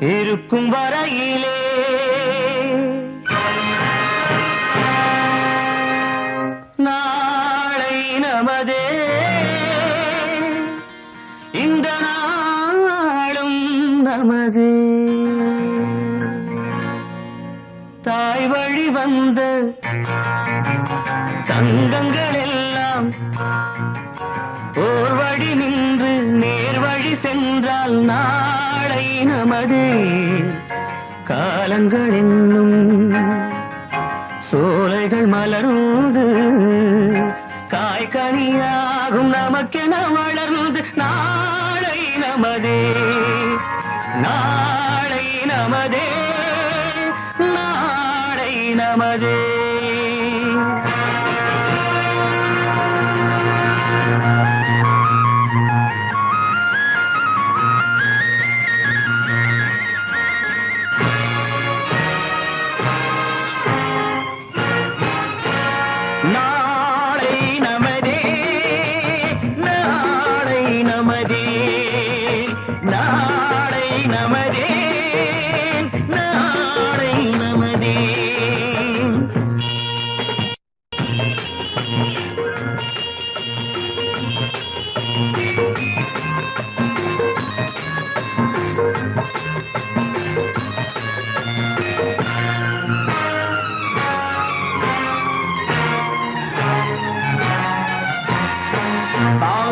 இருக்கும் வரையிலே. நாளை நமதே. இந்த நாளும் நமதே. தாய் வழி வந்த தங்கங்கள் எல்லாம் ஓர் வழி நின்று நேர் சென்றால் நாளை நமது காலங்கள் என்னும் சோலைகள் மலர்ந்து காய்கனியாகும் நமக்கென வளர்ந்து நாளை நமதே நாளை நமதே நாளை நமதே. நாளை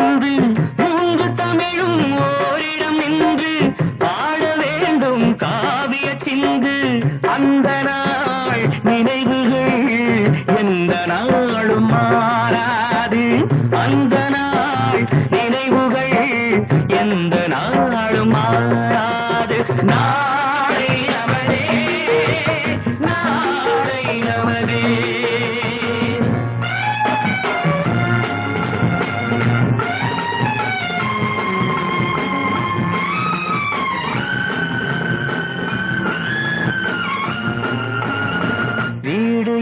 காதிய மூன்று தமிழும் ஓரிடம் நின்று பாட வேண்டும் காவிய சிந்து. அந்த நாள் நினைவுகள் எந்த நாளும் மாறாது. அந்த நாள் நினைவுகள் எந்த நாளும் மாறாது.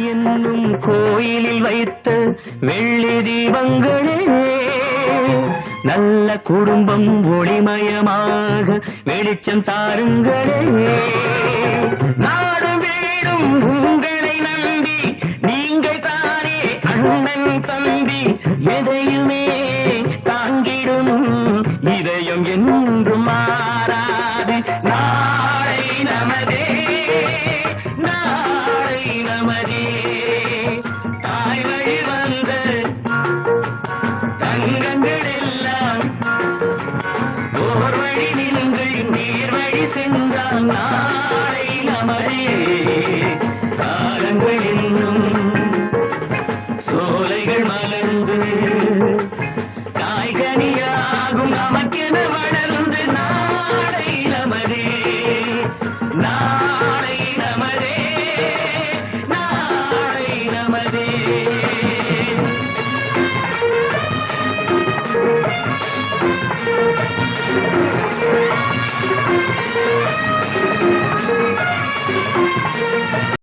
என்னும் கோயிலில் வைத்த வெள்ளி தீபங்களே நல்ல குடும்பம் ஒளிமயமாக வெளிச்சம் தாருங்களே. நாடும் வீடும் உங்களை நம்பி நீங்கள் தானே அண்ணன் தம்பி எதையுமே தாங்கிடும் இதயம் என்றுமா என்றால் நாளை நமதே. காலங்கள் என்றும் சோலைகள் மலர்ந்து காய்கனியாகும் நமக்கென வளர்ந்து நாளை நமதே. நாளை நமதே. நாளை நமதே.